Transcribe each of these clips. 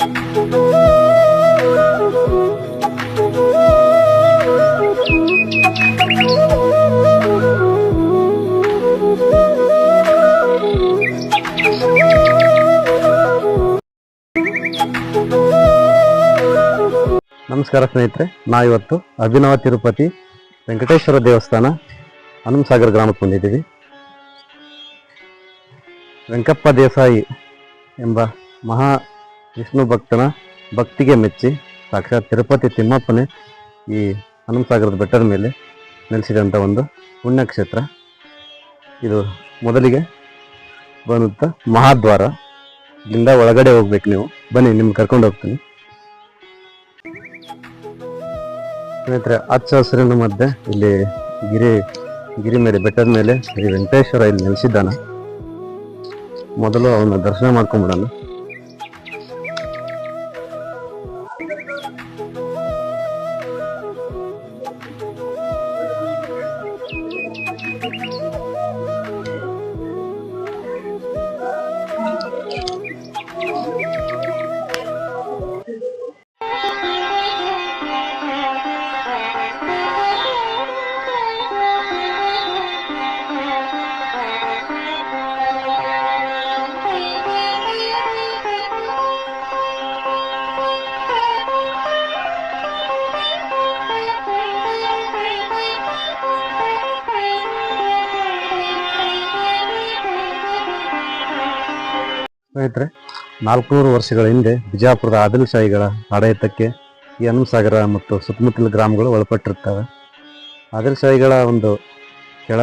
ನಮಸ್ಕಾರ ಸ್ನೇಹಿತರೆ ಇವತ್ತು ಅಭಿನವ ತಿರುಪತಿ ವೆಂಕಟೇಶ್ವರ ದೇವಸ್ಥಾನ ಹನುಮಸಾಗರ ಗ್ರಾಮಕ್ಕೆ ಬಂದಿದ್ದೀವಿ. ವೆಂಕಪ್ಪ ದೇಸಾಯಿ ಎಂಬ ಮಹಾ ವಿಷ್ಣು ಭಕ್ತನ ಭಕ್ತಿಗೆ ಮೆಚ್ಚಿ ಸಾಕ್ಷಾತ್ ತಿರುಪತಿ ತಿಮ್ಮಪ್ಪನೇ ಈ ಹನುಮಸಾಗರದ ಬೆಟ್ಟದ ಮೇಲೆ ನೆಲೆಸಿದಂಥ ಒಂದು ಪುಣ್ಯಕ್ಷೇತ್ರ. ಇದು ಮೊದಲಿಗೆ ಬಂದಂಥ ಮಹಾದ್ವಾರ. ಇಲ್ಲಿಂದ ಒಳಗಡೆ ಹೋಗ್ಬೇಕು ನೀವು. ಬನ್ನಿ, ನಿಮ್ಗೆ ಕರ್ಕೊಂಡು ಹೋಗ್ತೀನಿ. ಸ್ನೇಹಿತರೆ ಹಚ್ಚ ಹಸಿರಿನ ಮಧ್ಯೆ ಇಲ್ಲಿ ಗಿರಿ ಗಿರಿ ಮೇಲೆ, ಬೆಟ್ಟದ ಮೇಲೆ ಶ್ರೀ ವೆಂಕಟೇಶ್ವರ ಇಲ್ಲಿ ನೆಲೆಸಿದ್ದಾನೆ. ಮೊದಲು ಅವನ ದರ್ಶನ ಮಾಡ್ಕೊಂಡ್ಬಿಡೋಣ ಸ್ನೇಹಿತರೆ ನಾಲ್ಕುನೂರು ವರ್ಷಗಳ ಹಿಂದೆ ಬಿಜಾಪುರದ ಆದಿಲ್ ಶಾಹಿಗಳ ಆಡಳಿತಕ್ಕೆ ಈ ಹನುಮಸಾಗರ ಮತ್ತು ಸುತ್ತಮುತ್ತಲ ಗ್ರಾಮಗಳು ಒಳಪಟ್ಟಿರ್ತವೆ ಆದಿಲ್ ಶಾಹಿಗಳ ಒಂದು ಕೆಳ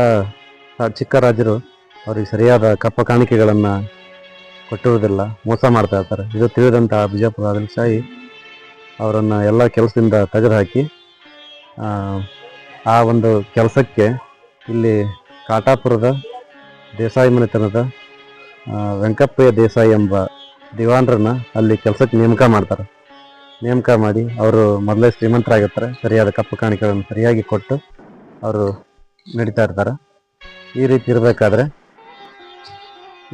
ಚಿಕ್ಕ ರಾಜರು ಅವರಿಗೆ ಸರಿಯಾದ ಕಪ್ಪ ಕಾಣಿಕೆಗಳನ್ನು ಕೊಟ್ಟಿರುವುದಿಲ್ಲ ಮೋಸ ಮಾಡ್ತಾ ಇರ್ತಾರೆ. ಇದು ತಿಳಿದಂತಹ ಬಿಜಾಪುರ ಆದಿಲ್ ಶಾಹಿ ಅವರನ್ನು ಎಲ್ಲ ಕೆಲಸದಿಂದ ತೆಗೆದುಹಾಕಿ ಆ, ಒಂದು ಕೆಲಸಕ್ಕೆ ಇಲ್ಲಿ ಕಾಟಾಪುರದ ದೇಸಾಯಿ ಮನೆತನದ ವೆಂಕಪ್ಪಯ್ಯ ದೇಸಾಯಿ ಎಂಬ ದಿವಾನರನ್ನ ಅಲ್ಲಿ ಕೆಲಸಕ್ಕೆ ನೇಮಕ ಮಾಡ್ತಾರೆ. ನೇಮಕ ಮಾಡಿ ಅವರು ಮೊದಲೇ ಶ್ರೀಮಂತರಾಗಿರ್ತಾರೆ. ಸರಿಯಾದ ಕಪ್ಪು ಕಾಣಿಕೆಗಳನ್ನು ಸರಿಯಾಗಿ ಕೊಟ್ಟು ಅವರು ನಡೀತಾ ಇರ್ತಾರೆ. ಈ ರೀತಿ ಇರಬೇಕಾದ್ರೆ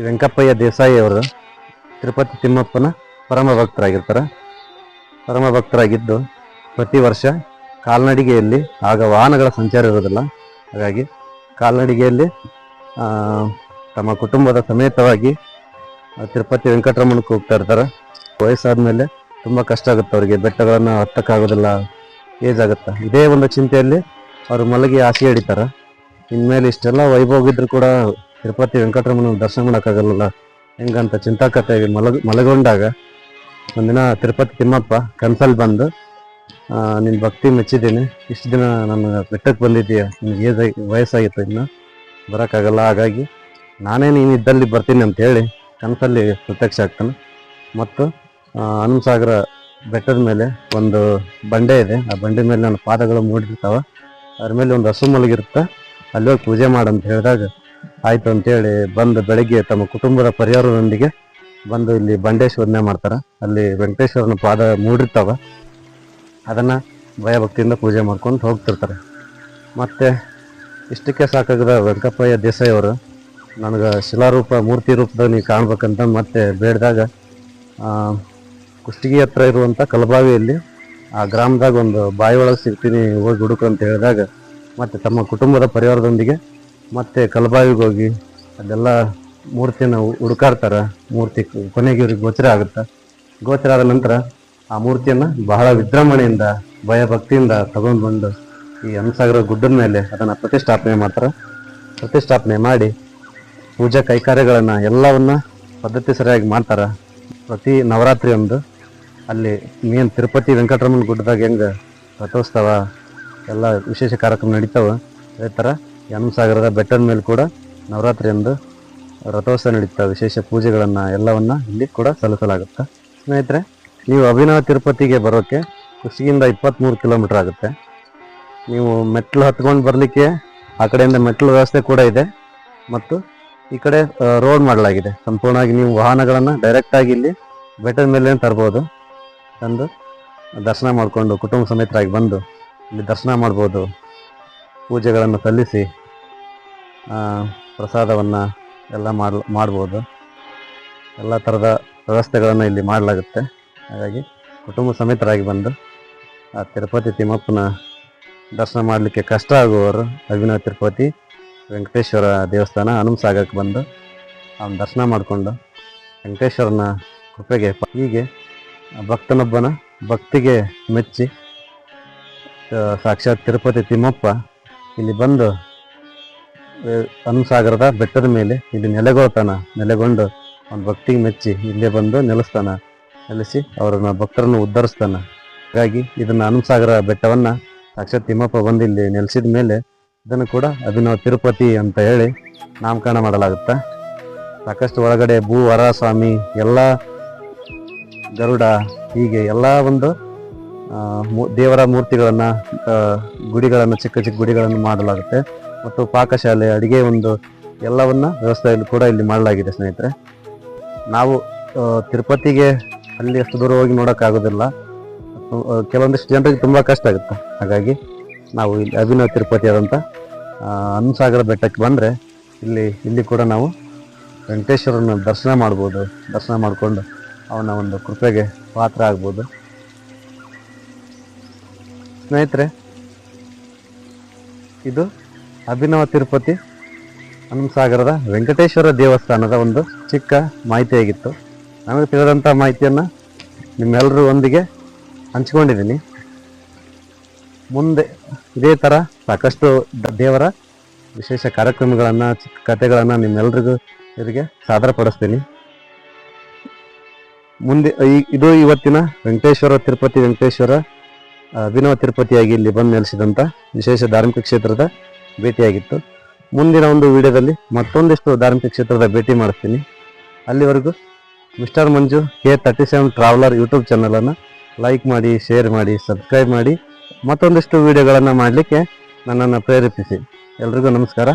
ವೆಂಕಪ್ಪಯ್ಯ ದೇಸಾಯಿ ಅವರು ತಿರುಪತಿ ತಿಮ್ಮಪ್ಪನ ಪರಮ ಭಕ್ತರಾಗಿರ್ತಾರೆ ಪರಮ ಭಕ್ತರಾಗಿದ್ದು ಪ್ರತಿ ವರ್ಷ ಕಾಲ್ನಡಿಗೆಯಲ್ಲಿ ಆಗ ವಾಹನಗಳ ಸಂಚಾರ ಇರೋದಿಲ್ಲ ಹಾಗಾಗಿ ಕಾಲ್ನಡಿಗೆಯಲ್ಲಿ ತಮ್ಮ ಕುಟುಂಬದ ಸಮೇತವಾಗಿ ತಿರುಪತಿ ವೆಂಕಟರಮಣಕ್ಕೆ ಹೋಗ್ತಾ ಇರ್ತಾರೆ. ವಯಸ್ಸಾದ್ಮೇಲೆ ತುಂಬ ಕಷ್ಟ ಆಗುತ್ತೆ ಅವರಿಗೆ. ಬೆಟ್ಟಗಳನ್ನು ಹತ್ತಕ್ಕಾಗೋದಿಲ್ಲ. ಏಜ್ ಆಗುತ್ತೆ. ಇದೇ ಒಂದು ಚಿಂತೆಯಲ್ಲಿ ಅವರು ಮಲಗಿ ಆಸೆ ಹಿಡಿತಾರೆ. ಇನ್ಮೇಲೆ ಇಷ್ಟೆಲ್ಲ ವೈಭೋಗಿದ್ರು ಕೂಡ ತಿರುಪತಿ ವೆಂಕಟರಮಣ ದರ್ಶನ ಮಾಡೋಕ್ಕಾಗಲ್ಲ ಹೆಂಗಂತ ಚಿಂತಾಕತೆಯಾಗಿ ಮಲಗ, ಮಲಗೊಂಡಾಗ ಒಂದಿನ ತಿರುಪತಿ ತಿಮ್ಮಪ್ಪ ಕನ್ಸಲ್ಲಿ ಬಂದು ನಿನ್ನ ಭಕ್ತಿ ಮೆಚ್ಚಿದ್ದೀನಿ. ಇಷ್ಟು ದಿನ ನಾನು ಬೆಟ್ಟಕ್ಕೆ ಬಂದಿದ್ದೀಯ. ನಿಮ್ಗೆ ಏಜ್ ವಯಸ್ಸಾಗಿತ್ತು ಇನ್ನು. ಬರೋಕ್ಕಾಗಲ್ಲ. ಹಾಗಾಗಿ ನಾನೇ ನೀನು ಇದ್ದಲ್ಲಿ ಬರ್ತೀನಿ ಅಂತ ಹೇಳಿ ಕನಸಲ್ಲಿ ಪ್ರತ್ಯಕ್ಷ ಆಗ್ತಾನೆ. ಮತ್ತು ಹನುಮಸಾಗರ ಬೆಟ್ಟದ ಮೇಲೆ ಒಂದು ಬಂಡೆ ಇದೆ. ಆ ಬಂಡೆ ಮೇಲೆ ನನ್ನ ಪಾದಗಳು ಮೂಡಿರ್ತಾವೆ. ಅದ್ರ ಮೇಲೆ ಒಂದು ಹಸು ಮಲಗಿರುತ್ತೆ. ಅಲ್ಲಿ ಹೋಗಿ ಪೂಜೆ ಮಾಡಂತ ಹೇಳಿದಾಗ ಆಯ್ತು ಅಂತೇಳಿ ಬಂದು ಬೆಳಗ್ಗೆ ತಮ್ಮ ಕುಟುಂಬದ ಪರಿವಾರದೊಂದಿಗೆ ಬಂದು ಇಲ್ಲಿ ಬಂಡೆ ಶೋಧನೆ ಮಾಡ್ತಾರೆ. ಅಲ್ಲಿ ವೆಂಕಟೇಶ್ವರನ ಪಾದ ಮೂಡಿರ್ತಾವೆ. ಅದನ್ನು ಭಯಭಕ್ತಿಯಿಂದ ಪೂಜೆ ಮಾಡ್ಕೊಂಡು ಹೋಗ್ತಿರ್ತಾರೆ. ಮತ್ತು ಇಷ್ಟಕ್ಕೆ ಸಾಕಾಗದ ವೆಂಕಪ್ಪಯ್ಯ ದೇಸಾಯಿ ಅವರು ನನಗೆ ಶಿಲಾರೂಪ, ಮೂರ್ತಿ ರೂಪದಾಗ ನೀವು ಕಾಣ್ಬೇಕಂತ ಮತ್ತೆ ಬೇಡದಾಗ ಕುಷ್ಟಗಿ ಹತ್ರ ಇರುವಂಥ ಕಲಬಾವಿಯಲ್ಲಿ, ಆ ಗ್ರಾಮದಾಗ ಒಂದು ಬಾಯಿ ಒಳಗೆ ಸಿಗ್ತೀನಿ, ಹೋಗಿ ಹುಡುಕು ಅಂತ ಹೇಳಿದಾಗ, ಮತ್ತೆ ತಮ್ಮ ಕುಟುಂಬದ ಪರಿವಾರದೊಂದಿಗೆ ಮತ್ತೆ ಕಲಬಾವಿಗೆ ಹೋಗಿ, ಅದೆಲ್ಲ ಮೂರ್ತಿನ ಹುಡುಕಾಡ್ತಾರೆ. ಮೂರ್ತಿ ಕೊನೆಗೆ ಇವ್ರಿಗೆ ಗೋಚರ ಆಗುತ್ತೆ? ಗೋಚರ ಆದ ನಂತರ ಆ ಮೂರ್ತಿಯನ್ನು ಬಹಳ ವಿಜೃಂಭಣೆಯಿಂದ, ಭಯಭಕ್ತಿಯಿಂದ ತಗೊಂಡು ಬಂದು ಈ ಹಂಸಾಗರ ಗುಡ್ಡದ ಮೇಲೆ ಅದನ್ನು ಪ್ರತಿಷ್ಠಾಪನೆ ಮಾಡ್ತಾರೆ. ಪ್ರತಿಷ್ಠಾಪನೆ ಮಾಡಿ ಪೂಜಾ ಕೈಕಾರ್ಯಗಳನ್ನು ಎಲ್ಲವನ್ನ ಪದ್ಧತಿ ಸರಿಯಾಗಿ ಮಾಡ್ತಾರೆ. ಪ್ರತಿ ನವರಾತ್ರಿ ಒಂದು ಅಲ್ಲಿ ಮೇನ್ ತಿರುಪತಿ ವೆಂಕಟರಮಣ ಗುಡ್ಡದಾಗ ಹೆಂಗೆ ರಥೋತ್ಸವ, ಎಲ್ಲ ವಿಶೇಷ ಕಾರ್ಯಕ್ರಮ ನಡೀತಾವ, ಅದೇ ಥರ ಯಮಸಾಗರದ ಬೆಟ್ಟದ ಮೇಲೆ ಕೂಡ ನವರಾತ್ರಿ ಒಂದು ರಥೋತ್ಸವ ನಡೀತಾ ವಿಶೇಷ ಪೂಜೆಗಳನ್ನು ಎಲ್ಲವನ್ನ ಇಲ್ಲಿ ಕೂಡ ಸಲ್ಲಿಸಲಾಗುತ್ತೆ. ಸ್ನೇಹಿತರೆ, ನೀವು ಅಭಿನವ ತಿರುಪತಿಗೆ ಬರೋಕ್ಕೆ ಕುಷ್ಟಗಿಯಿಂದ ಇಪ್ಪತ್ತ್ಮೂರು ಕಿಲೋಮೀಟರ್ ಆಗುತ್ತೆ. ನೀವು ಮೆಟ್ಲು ಹತ್ಕೊಂಡು ಬರಲಿಕ್ಕೆ ಆ ಕಡೆಯಿಂದ ಮೆಟ್ಲು ವ್ಯವಸ್ಥೆ ಕೂಡ ಇದೆ. ಮತ್ತು ಈ ಕಡೆ ರೋಡ್ ಮಾಡಲಾಗಿದೆ. ಸಂಪೂರ್ಣವಾಗಿ ನೀವು ವಾಹನಗಳನ್ನು ಡೈರೆಕ್ಟಾಗಿ ಇಲ್ಲಿ ಬೆಟ್ಟದ ಮೇಲೆ ತರ್ಬೋದು. ತಂದು ದರ್ಶನ ಮಾಡಿಕೊಂಡು ಕುಟುಂಬ ಸಮೇತರಾಗಿ ಬಂದು ಇಲ್ಲಿ ದರ್ಶನ ಮಾಡ್ಬೋದು. ಪೂಜೆಗಳನ್ನು ಸಲ್ಲಿಸಿ ಪ್ರಸಾದವನ್ನು ಎಲ್ಲ ಮಾಡ್ ಮಾಡ್ಬೋದು. ಎಲ್ಲ ಥರದ ವ್ಯವಸ್ಥೆಗಳನ್ನು ಇಲ್ಲಿ ಮಾಡಲಾಗುತ್ತೆ. ಹಾಗಾಗಿ ಕುಟುಂಬ ಸಮೇತರಾಗಿ ಬಂದು, ಆ, ತಿರುಪತಿ ತಿಮ್ಮಪ್ಪನ ದರ್ಶನ ಮಾಡಲಿಕ್ಕೆ ಕಷ್ಟ ಆಗುವವರು ಅಭಿನವ ತಿರುಪತಿ ವೆಂಕಟೇಶ್ವರ ದೇವಸ್ಥಾನ ಹನುಮಸಾಗಕ್ಕೆ ಬಂದು ಅವನ ದರ್ಶನ ಮಾಡಿಕೊಂಡು ವೆಂಕಟೇಶ್ವರನ ಕೃಪೆಗೆ ಹೀಗೆ ಭಕ್ತನೊಬ್ಬನ ಭಕ್ತಿಗೆ ಮೆಚ್ಚಿ ಸಾಕ್ಷಾತ್ ತಿರುಪತಿ ತಿಮ್ಮಪ್ಪ ಇಲ್ಲಿ ಬಂದು ಹನುಮಸಾಗರದ ಬೆಟ್ಟದ ಮೇಲೆ ಇಲ್ಲಿ ನೆಲೆಗೊಳ್ತಾನ ನೆಲೆಗೊಂಡು ಅವನ ಭಕ್ತಿಗೆ ಮೆಚ್ಚಿ ಇಲ್ಲೇ ಬಂದು ನೆಲೆಸ್ತಾನ, ನೆಲೆಸಿ ಅವರನ್ನ ಭಕ್ತರನ್ನು ಉದ್ಧರಿಸ್ತಾನ. ಹಾಗಾಗಿ ಇದನ್ನ ಹನುಮಸಾಗರ ಬೆಟ್ಟವನ್ನ ಸಾಕ್ಷಾತ್ ತಿಮ್ಮಪ್ಪ ಬಂದು ಇಲ್ಲಿ ನೆಲೆಸಿದ ಮೇಲೆ ಇದನ್ನು ಕೂಡ ಅಭಿನವ ತಿರುಪತಿ ಅಂತ ಹೇಳಿ ನಾಮಕರಣ ಮಾಡಲಾಗುತ್ತೆ. ಸಾಕಷ್ಟು ಒಳಗಡೆ ಭೂ, ವರಸ್ವಾಮಿ, ಎಲ್ಲ ಗರುಡ, ಹೀಗೆ ಎಲ್ಲ ಒಂದು ದೇವರ ಮೂರ್ತಿಗಳನ್ನು ಗುಡಿಗಳನ್ನು, ಚಿಕ್ಕ ಚಿಕ್ಕ ಗುಡಿಗಳನ್ನು ಮಾಡಲಾಗುತ್ತೆ. ಮತ್ತು ಪಾಕಶಾಲೆ, ಅಡಿಗೆ ಒಂದು ಎಲ್ಲವನ್ನು ವ್ಯವಸ್ಥೆಯಲ್ಲಿ ಕೂಡ ಇಲ್ಲಿ ಮಾಡಲಾಗಿದೆ ಸ್ನೇಹಿತರೆ. ನಾವು ತಿರುಪತಿಗೆ ಅಲ್ಲಿ ಅಷ್ಟು ದೂರ ಹೋಗಿ ನೋಡೋಕ್ಕಾಗೋದಿಲ್ಲ. ಕೆಲವೊಂದಿಷ್ಟು ಜನರಿಗೆ ತುಂಬ ಕಷ್ಟ ಆಗುತ್ತೆ. ಹಾಗಾಗಿ ನಾವು ಇಲ್ಲಿ ಅಭಿನವ ತಿರುಪತಿ ಆದಂಥ ಹನುಸಾಗರ ಬೆಟ್ಟಕ್ಕೆ ಬಂದರೆ ಇಲ್ಲಿ ಇಲ್ಲಿ ಕೂಡ ನಾವು ವೆಂಕಟೇಶ್ವರನ ದರ್ಶನ ಮಾಡ್ಬೋದು, ದರ್ಶನ ಮಾಡಿಕೊಂಡು ಅವನ ಒಂದು ಕೃಪೆಗೆ ಪಾತ್ರ ಆಗ್ಬೋದು. ಸ್ನೇಹಿತರೆ, ಇದು ಅಭಿನವ ತಿರುಪತಿ ಹನುಮಸಾಗರದ ವೆಂಕಟೇಶ್ವರ ದೇವಸ್ಥಾನದ ಒಂದು ಚಿಕ್ಕ ಮಾಹಿತಿಯಾಗಿತ್ತು. ನನಗೆ ತಿಳಿದಂಥ ಮಾಹಿತಿಯನ್ನು ನಿಮ್ಮೆಲ್ಲರೂ ಒಂದಿಗೆ ಹಂಚ್ಕೊಂಡಿದ್ದೀನಿ. ಮುಂದೆ ಇದೇ ಥರ ಸಾಕಷ್ಟು ದೇವರ ವಿಶೇಷ ಕಾರ್ಯಕ್ರಮಗಳನ್ನು, ಚಿಕ್ಕ ಕಥೆಗಳನ್ನು ನಿಮ್ಮೆಲ್ರಿಗೂ ಇವರಿಗೆ ಸಾದರಪಡಿಸ್ತೀನಿ. ಮುಂದೆ ಈ- ಇದು ಇವತ್ತಿನ ವೆಂಕಟೇಶ್ವರ ತಿರುಪತಿ ವೆಂಕಟೇಶ್ವರ ಅಭಿನವ ತಿರುಪತಿಯಾಗಿ ಇಲ್ಲಿ ಬಂದು ನೆಲೆಸಿದಂಥ ವಿಶೇಷ ಧಾರ್ಮಿಕ ಕ್ಷೇತ್ರದ ಭೇಟಿಯಾಗಿತ್ತು. ಮುಂದಿನ ಒಂದು ವಿಡಿಯೋದಲ್ಲಿ ಮತ್ತೊಂದಿಷ್ಟು ಧಾರ್ಮಿಕ ಕ್ಷೇತ್ರದ ಭೇಟಿ ಮಾಡಿಸ್ತೀನಿ. ಅಲ್ಲಿವರೆಗೂ mister Manju K thirty seven traveller YouTube ಚಾನಲನ್ನು ಲೈಕ್ ಮಾಡಿ, ಶೇರ್ ಮಾಡಿ, ಸಬ್ಸ್ಕ್ರೈಬ್ ಮಾಡಿ. ಮತ್ತೊಂದಿಷ್ಟು ವಿಡಿಯೋಗಳನ್ನು ಮಾಡಲಿಕ್ಕೆ ನನ್ನನ್ನು ಪ್ರೇರೇಪಿಸಿ. ಎಲ್ರಿಗೂ ನಮಸ್ಕಾರ.